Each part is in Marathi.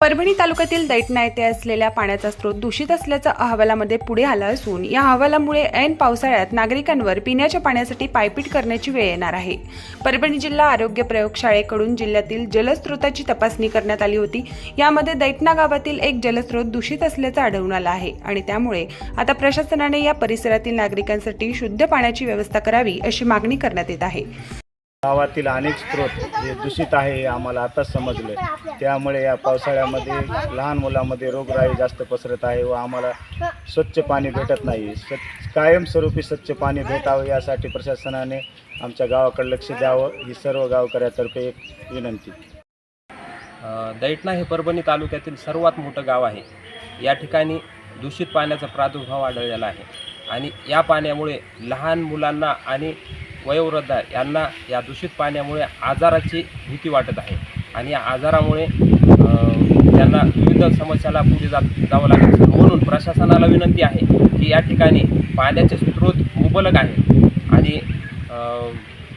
परभणी तालुक्यातील दैटणा येथे असलेल्या पाण्याचा स्रोत दूषित असल्याचा अहवालामध्ये पुढे आला असून या अहवालामुळे ऐन पावसाळ्यात नागरिकांवर पिण्याच्या पाण्यासाठी पायपीट करण्याची वेळ येणार आहे. परभणी जिल्हा आरोग्य प्रयोगशाळेकडून जिल्ह्यातील जलस्रोताची तपासणी करण्यात आली होती. यामध्ये दैटणा गावातील एक जलस्रोत दूषित असल्याचं आढळून आलं आहे आणि त्यामुळे आता प्रशासनाने या परिसरातील नागरिकांसाठी शुद्ध पाण्याची व्यवस्था करावी अशी मागणी करण्यात येत आहे. गावातील अनेक स्रोत हे दूषित आहे हे आम्हाला आताच समजले. त्यामुळे या पावसाळ्यामध्ये लहान मुलांमध्ये रोगराई जास्त पसरत आहे व आम्हाला स्वच्छ पाणी भेटत नाही. स्वच्छ कायमस्वरूपी स्वच्छ पाणी भेटावं यासाठी प्रशासनाने आमच्या गावाकडे लक्ष द्यावं ही सर्व गावकऱ्यातर्फे एक विनंती. दैटणा हे परभणी तालुक्यातील सर्वात मोठं गाव आहे. या ठिकाणी दूषित पाण्याचा प्रादुर्भाव आढळलेला आहे. आणि या पाण्यामुळे लहान मुलांना आणि वयोवृद्ध यांना या दूषित पाण्यामुळे आजाराची भीती वाटत आहे. आणि या आजारामुळे त्यांना विविध समस्याला पुढे जात जावं लागेल म्हणून प्रशासनाला विनंती आहे की या ठिकाणी पाण्याचे स्रोत मुबलक आहे. आणि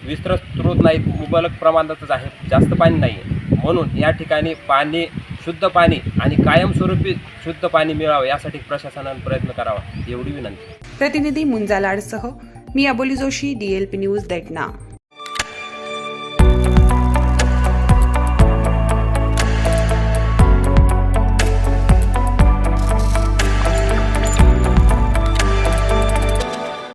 विस्तृत स्रोत नाहीत मुबलक प्रमाणातच आहे. जास्त पाणी नाही आहे म्हणून या ठिकाणी पाणी शुद्ध पाणी आणि कायमस्वरूपी शुद्ध पाणी मिळावं यासाठी प्रशासनाने प्रयत्न करावा एवढी विनंती. प्रतिनिधी मुंजालाडसह मी Aboli Joshi D L P news देटना.